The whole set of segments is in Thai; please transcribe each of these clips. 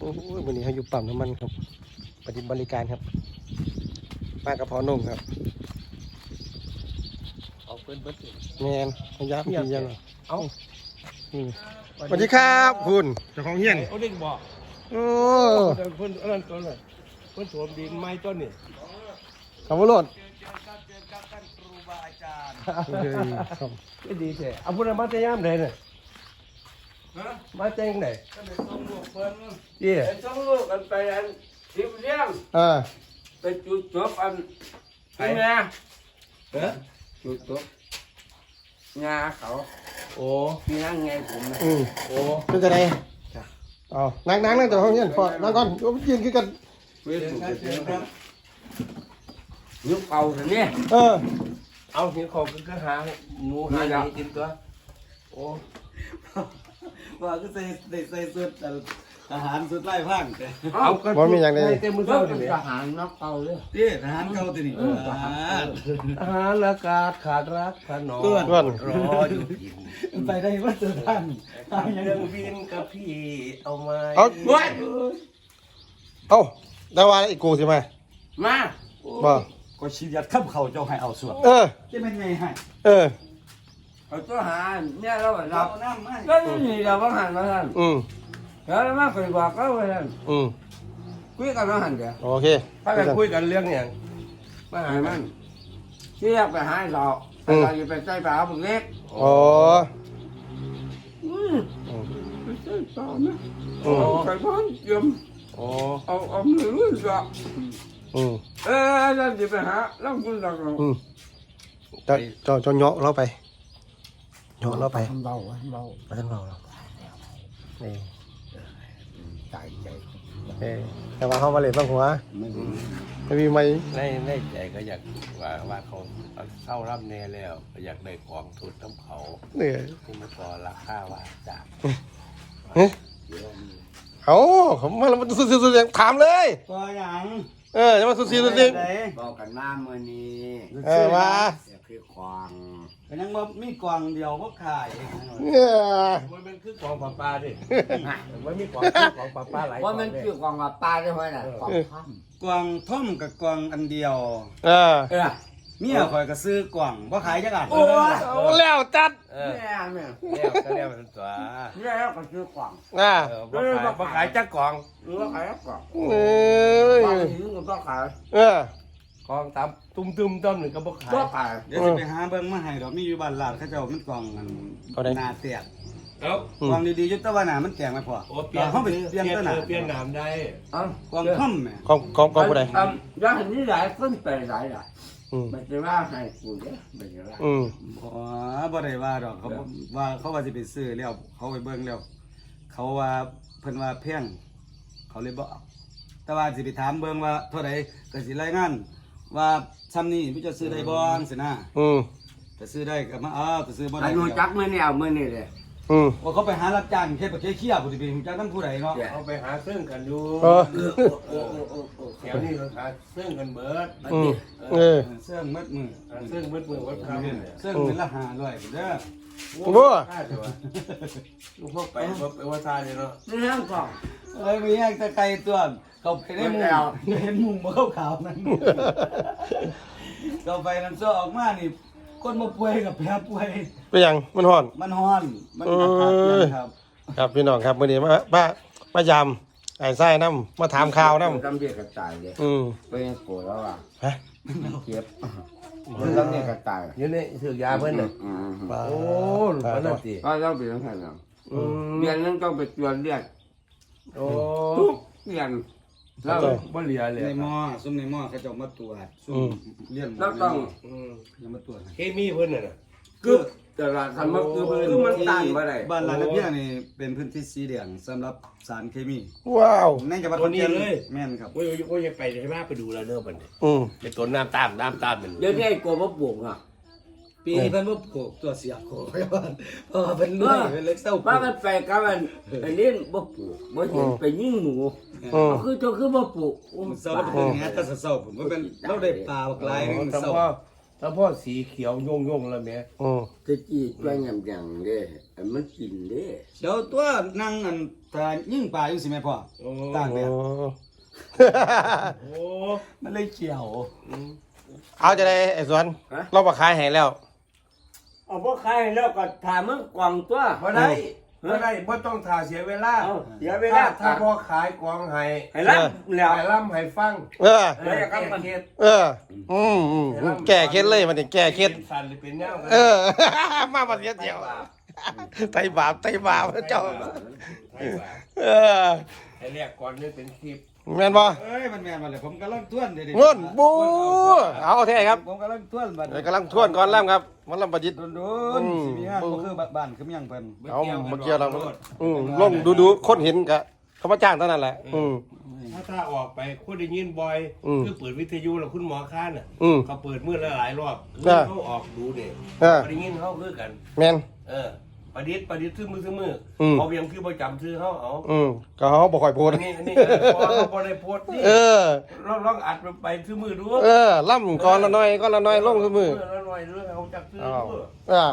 โอ้โหวันนี้เขาอยู่ปั๊มน้ำมันครับ ปฏิบัติบริการครับปลากระเพาะนมครับเอาเพิ่นเบิดเลยแมนพยายามกินยังเอาอืมสวัสดีครับคุณเจ้าของเฮียนเอาเด็กบอกโอ้เพิ่นอันนั้นต้นน่ะเพิ่นสวมดินไม้ต้นนี่ขอบคุณรถครูบาอาจารย์เฮ้ยครับก็ดีแท้เอาพุ่นมาแต่ยามใดน่ะมาแต่งไหนก็ไปส่งลูกเพิ่นเอี้ยไปส่งลูกกันไปอันทิพเลี้ยงอ่าไปจุดจบอันไปแม่เออจุดจบงาเขา โอ้พี่นั่งไงผมนะอืมโอ้เป็นจะไงอ๋อนั่งนั่งนั่งเจ้าของเฮียนพอนั่งก่อนโอ้ยืนคือกันเว้ยถูกเสียครับยุคเก่าสิเนี่ยเออ เอาหินของก็หาหนูหาหนีกินตัวโอ้ ว่าก็ใส่ใส่ใส่สุดทหารสุดไล่พังแต่เอาก็บ่มีอย่างใด เต็มมือเพิ่เท่างนี่เป็นแหทละหารนักเก่าเลยที่ทหารเก่าตัวนี้ทหารอาหารอากาศขาดรักขนองต้วนรออยู่กินไปได้ว่าตัวท่านทางยังเรื่องบินกับพี่เอามาเอาเว้ยเอ้าได้ว่าอีกกูสิมามาบ่ก็ชีวิตข้ามเขาเจ้าให้เอาส่วนเออจะเป็นไงให้เออ เอาตัวหารเนี่ยเราแบบเราเราน้ำให้ก็นี่เราบ้างหันมาท่านอืมแล้วมาเคยบอกก็ว่าท่านอืมคุยกันมาหันเดียวโอเคถ้ากันคุยกันเรื่องเนี่ยมาหาหายมัมันนเที่ยกไปหาเราแต่เราอยู่ไปใจปลาบึกเล็กอ๋ออืมไปใจปลานะอืมไปบ้านเยี่ยมโอ้เอาเอามือรุ่นละอืมเออเราจะไปหาเราคุณเราเราอืมจะจะจะเหาะเราไป เหาะเราไปเบาเบามาท่านเบาเรานี่ใจใจเออแต่ว่าเขามาเล่นบ้างหัวไม่รู้ไม่มีไหมในในใจก็อยากว่าว่าเขาเอาเข้ารับแน่แล้วก็อยากได้ของทุนต้องเขาเนี่ยที่มันก็ราคาว่าจากเฮ้ยเอาผมมาแล้วมันสุดๆสุดๆถามเลยก็ยังเออจะมาสุดๆสุดบอกกันมาเมื่อนี้ๆเออว่าเสียคือควาง ก็ยังว่ามีกวางเดียวก็ขายเนี่ยมันเป็นคือของปลาปลาดิมันมีของคือของปลาปลาหลายว่ามันขงคือควางว่าปลาได้ไหมน่ะควางข้ามกวางท่อมกับกวางอันเดียวเออเออเมียคอยก็ซื้อกวางว่าขายจักอันโอ้ยเอาแล้วจัดเออแม่แม่แล้วก็แล้วมันตัวแม่ก็คือควางอ่าเออบ่ขายบ่ขายจักกล่องหรือว่าขายควางเอ้ยควางถึงก็ขายเออ กล่องตามตุ้มๆต้นหนึ่งก็บ่ขายก็ขายเดี๋ยวจะไปหาเบิ่งมาให้ดอกมีอยู่บ้านลาดเขาเจ้ามันกวางมันนาเตียกเอ้ากวางดีๆอยุตะวันหนามันแจงไม่พอโอ้เปลี่ยนเขาไปเปลี่ยนต้นหนาเปลี่ยนน้ำได้เอ้ากวางท่อมแหม่ของของของผู้ใดอืมย่างนี้หลายคนไปหลายหลายอืมมันจะว่าให้กูเนี่ยมันจะว่าอืมอ๋อบ่ได้ว่าดอกเขาบ่ว่าเขาว่าสิไปซื้อแล้วเขาไปเบิ่งแล้ว เขาว่าเพิ่นว่าแพงเขาเลยบ่เอาแต่ว่าสิไปถามเบิ่งว่าเท่าใดก็สิรายงาน ว่าซ้ำนี้พี่จะซื้อได้บ่จังซี่นะอืมถ้าซื้อได้ก็มาเอาถ้าซื้อบ่ได้ไอ้หนูจักมื่อนี่เอามื่อนี่เลยอืมว่าเขาไปหารับจ้างเฮ็ดประเทศเคียผู้สิไปรู้จักนำผู้ใดเนาะเอาไปหาซึ่งกันอยู่เออโอ้โอ้โอ้โอ้แถวนี้เราหาซึ่งกันเบิดอืมเออเสื้อมัดมือหาซึ่งเบิดมือวัดคำเนี่ยเสื้อมือละ500เด้อโอ้ค่าเดี๋ยวลูกพวกไปพวกไปว่าซาเลยเนาะนี่ห้างกล่องเอ้ยมีแห้งแต่ไกลตัว เขาไปได้มุมเห็นมุมบ่ขาวๆนั่นเราไปน้ำโซ่ออกมานี่ คนมาป่วยกับแพ้ป่วย เป็นหยังมันห่อน มันฮ้อน มันอากาศเย็นครับครับพี่น้องครับมื้อนี้มาป้ามายำไอ้ไส้น้ำมาถามข่าวน้ทำเบียกระต่ายเลยำอืมไปโกรธแล้วอะฮะเจ็บมันทำเบียกระต่ายอยู่นี่ถือยาเพิ่นน่ะอืมโอ้มันนั่นสิก็ต้องเป็นทั้งนั้นนะอืมเดือนนึงต้องไปตรวจเลือดโอ้ทุกเดือน แล้วบ่เหลือเลยในหม้อซุ่มในหม้อเขาจะเอามาตรวจซุ่มเลี้ยงหมูแล้วต้องอืมจะมาตรวจให้เคมีเพิ่นน่ะนะคือแต่ละคันมันคือคือมันต้านบ่ได้บ้านลาดเพียนี่เป็นพื้นที่สีแดงสำหรับสารเคมี ว้าวในจังหวัดขอนแก่นแม่นครับโอ้ยโอ้ยไปให้มาไปดูแล้วเด้อบัดนี้อืมไปต้นน้ำตามน้ำตามมันเดี๋ยวนี้ไอ้โกรธมาปลูกอะ ปีนี้เพิ่นบ่ปลูกตัวเสียโคเพราะว่าเพราะว่าเพิ่นรวยเพิ่นเล็กเศร้าปลูว่ากมันไปกับมันอันนี้บ่ปลูกบ่เห็นไปยิงหมูอืมคือเจ้าคือบ่ปลูกโอ้มันเศร้าแล้วเป็นแง่แต่เศร้าผมว่าเป็นเราได้ปลาบักหลายนึงถ้าเศร้าพ่อถ้าพ่อสีเขียวโยงๆแล้วแม่อืมจะจีดไปยำๆเด้อันมันกินเด้เดี๋ยวตัวนั่งอันแต่ยิ่งปลาอยู่สิแม่พ่อโอ้ต่างแดโอ้ดโอ้มันเลยเกี่ยวอืมเอาจะได้ไอ้สวน เรามาขายให้แล้ว เอาพวกใครแล้วก็ถามมึงกล่องตัว บ่ได้บ่ได้บ่ต้องถ่าเสียเวลาเอาเดี๋ยวเวลา ถ้าพ่อขายกองให้ให้รับแล้วให้ล่ำให้ฟังเออ เออแก้เคล็ดเออ อืมอืมแก้เคล็ดเลยมันจะแก้เคล็ด ป็นสันหรือเป็นแนวกันเออ มาบัดเดียวเดียวไตบาปไตบาปเจ้า ไทยว่าเออ ให้เรียกก่อนนี่เป็นคลิป แม่นบ่เอ้ยมันแม่นมาเลยผมกำลังทวนเดี๋ยวนี้เงินบูเอาแท้ครับผมกำลังทวนบัดเดี๋ยวกำลังทวนก่อนล่ำครับมันลำประดิษฐ์ โดนๆสิมีงานบ่คือบ้านคือเมียงเพิ่นเอาเมื่อกี้เราอืมลงดูดูๆคนเห็นกะเขามาจ้างเท่านั้นแหละ อืม ถ้าถ้าออกไปคุณได้ยินบ่อยอืมคือเปิดวิทยุแล้วคุณหมอค้านน่ะอืมเขาเปิดมือละหลายรอบเออเขาออกดูเด็กเออได้ยินเขาคือกัน แม่นเออ ประดิษฐ์ประดิษฐ์ซื้อมือซื้อมืออม เขาเพียงคือประจำซื้อเขาเอาอืมก็เขาบ่ค่อยพูดอันนี้อันนี้เออพอเขาบริโพสต์นี่เออ ลองลองอัดไปซื้อมือดูเออล่ำก่อนละหน้อยก่อนละหน้อยลงคือมือเละหน่อยเรื่องเขาจักซื้ออ้าวดูอ่า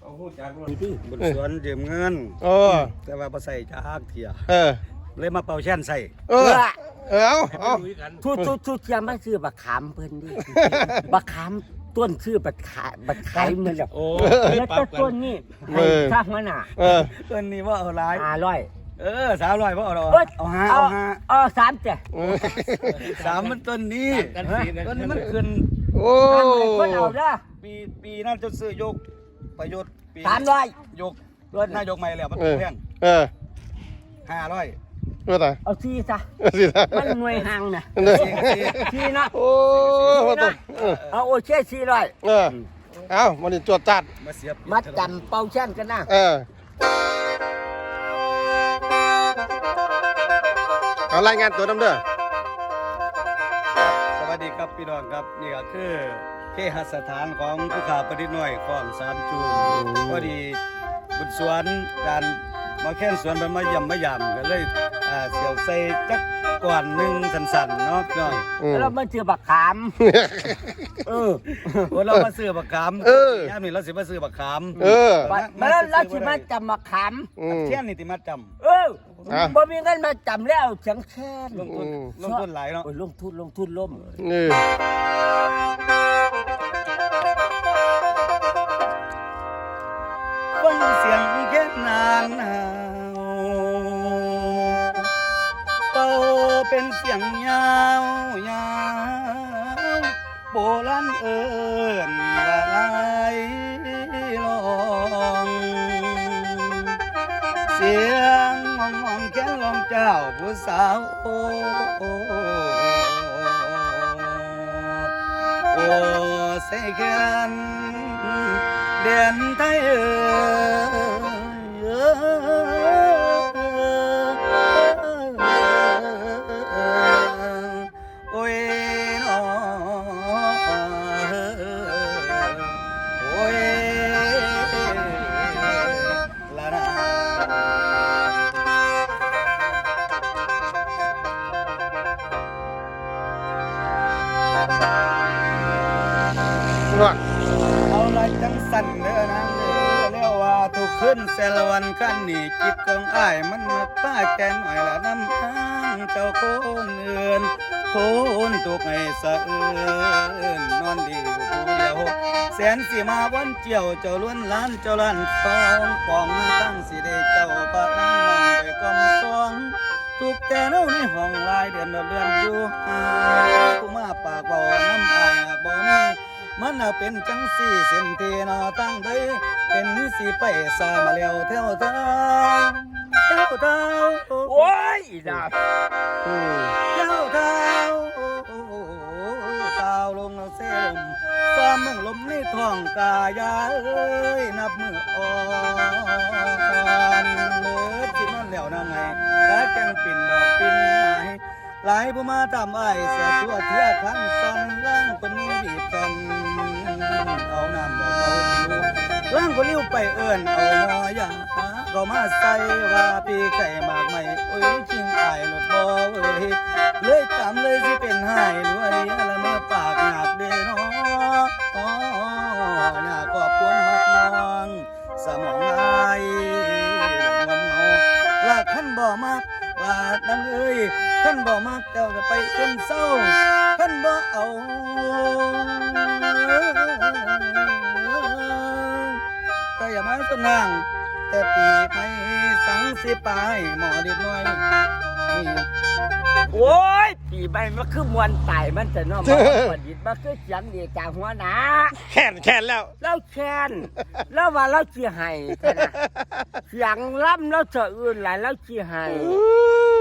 เขาพูดจักด้วยบนสวนยืมเงิน เออแต่ว่าบ่ใส่จักเที่ยเออ เลยมาเป่าแช่นใส่เออ เออเอาเอาคุยกันทุทุทุเทียมไม่ซื้อบักขามเพิ่นดิ บักขาม ต้นซื้อบักขายบักขายเหมือนแบบโอ้แล้วต้นต้นนี่ให้ข้างมันอะเออเพิ่นนี่ว่าเอาหลาย ห้าร้อย เออ300บ่เอาดอกเอ้ย เอาห้าเอาเอาห้าเอาสามจ้ะสามมันต้นนี้กันสีนะ ต้นนี้มันขึ้นโอ้สามเลยคนเอาเด้อปีปีนั้นจะซื้อยกประโยชน์ปีสามร้อยยกรถนายกใหม่แล้วมันเออแพงเออห้าร้อย เออตายเอาสี่ซะเออสิตายมันหน่วยห่างน่ะเออสี่นะโอ้มาตัวเออเอาโอเช่สี่ร้อยเออเอามันนี่จวดจัด มาเสียบมัดจำเป่าแช่นกันนะเออเอารายงานตัวน้ำเด้อสวัสดีครับพี่น้องครับนี่ก็คือเคหสถานของผู้ข่าประดิษฐ์หน่อยของสามจูนพอดีบุญสวนการมาแค่นสวนมันมาย่ำมายำก็เลย อ่าเสียวใส่จักก่อนหนึ่งสันๆเนาะพี่น้องอืม แล้วมันซื้อบักขาม เออวันเรามาซื้อบักขามเออย่ามนี่เราสิมาซื้อบักขามเออ บัดมาแล้วเราสิมาจำบักขาม อืม เที่ยนนี่ติมาจเอออะ บ่มีเงินมาจำแล้วเสียงแค่นำลงทุนอืมลงทุนหลายเนาะ โอ้ยลงทุนลงทุนล่มนี่ฟัง เสียงยาวยาวโบราณเอิญละลายลองเสียงงองงองแค่ลองเจ้าผู้สาวโอ้โอ้ใส่แค่นเด่นไทยเอ แสละวันคันนี่จิตของอ้ายมันมาป้าแกนหน่อยละน้ำอ้างเจ้าคนเอือนโคนตุกให้สะเอือนนอนดีอยู่ผู้เดียวแสนสิมาวันเจียวเจ้าล้วนล้านเจ้าล้านฟองฟองตั้งสิได้เจ้าปะนั่งมองไปกำสวงทุกแต่เน่าในห้องลายเดือนเดือนอยู่หาผู้มาปากเบาน้ำอายบ่มี มันเป็นจังสี่เส้นที่นาตั้งได้เป็นสิไปสามาแล้วเท่าเท่าเท่าทาโอ้ยอีดาบอืมเท่าทางตาลงเอาเส้ลมซ้อมเมืองลมในท้องกายาเอ้ยนับมืออ่อน หลายผู้มาตามไอ้เสียตัวเทียขันสันล่างคนนี้บีบกันเอาน้ำเอาเอาผิวล่างก็ลิ้วไปเอิ้นเอาหมอยาก็มาใส่ว่าปีไก่มากใหม่โอ้ยชิงอายหลุดบ่เอ้ยเลยตามเลยสิเป็นหาย ท่านบ่มักเจ้าจะไปจนเศร้าท่านบ่เอาก็อย่ามาต้นนางแต่ปีไม่สังสิปลายหมอเด็กน้อยโอ้ยปีใหม่มันคือมวนตายมันจะเนาะมันประดิษฐ์มันคือเสียงดีจากหัวหน้าแค่นแค่นแล้วเราแค้นแล้วว่าเราสิให้แต่นะเสียงล่ำเราจะอื่นหลายเราสิให้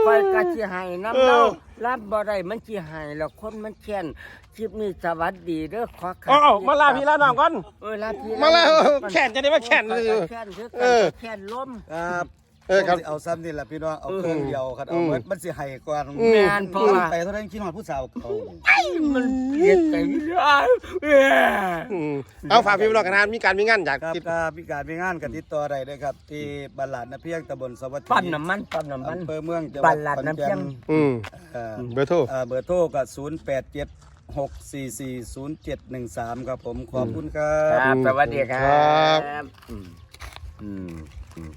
คอยก็สิให้น้ำเราล่ำบ่ได้มันสิให้แล้วคนมันแค้นคลิปนี้สวัสดีเด้อขอขัเอาเอมาลาพี่ลาน้องก่อนเออลาพี่มาลาแค้นจะได้มาแค้นเอเลยอแค้นคือเออแค้นล้มครับเออครับเอาซ้ำนี่แหละพี่น้องเอาเครื่องเดียวครับเอาเมือนมันสิให้ก่อนอืมแม่นพราะว่าไปเท่านั้นคิดฮอดผู้สาวเขามันเกลียดใจได้เอ้ย เอาฝากพี่น้องกันนะมีการมีงานอยากครับติดก็พิการมีงานกันติดต่อได้เลยครับ ที่บัลลาดนาเพียงตำบลสวัสดิ์ปั๊มน้ำมันปั๊มน้ำมัน อำเภอเมืองจังหบัวัดลลัดขอนน้ำเพีแก่ยงนอืมเอ่อเบอร์โทร เอ่อเบอร์โทรก็0 8 7 6 4 4 0 7 1 3ครับผมขอบคุณครัครับบสวัสดีคครัรับ บอืมอืมอืม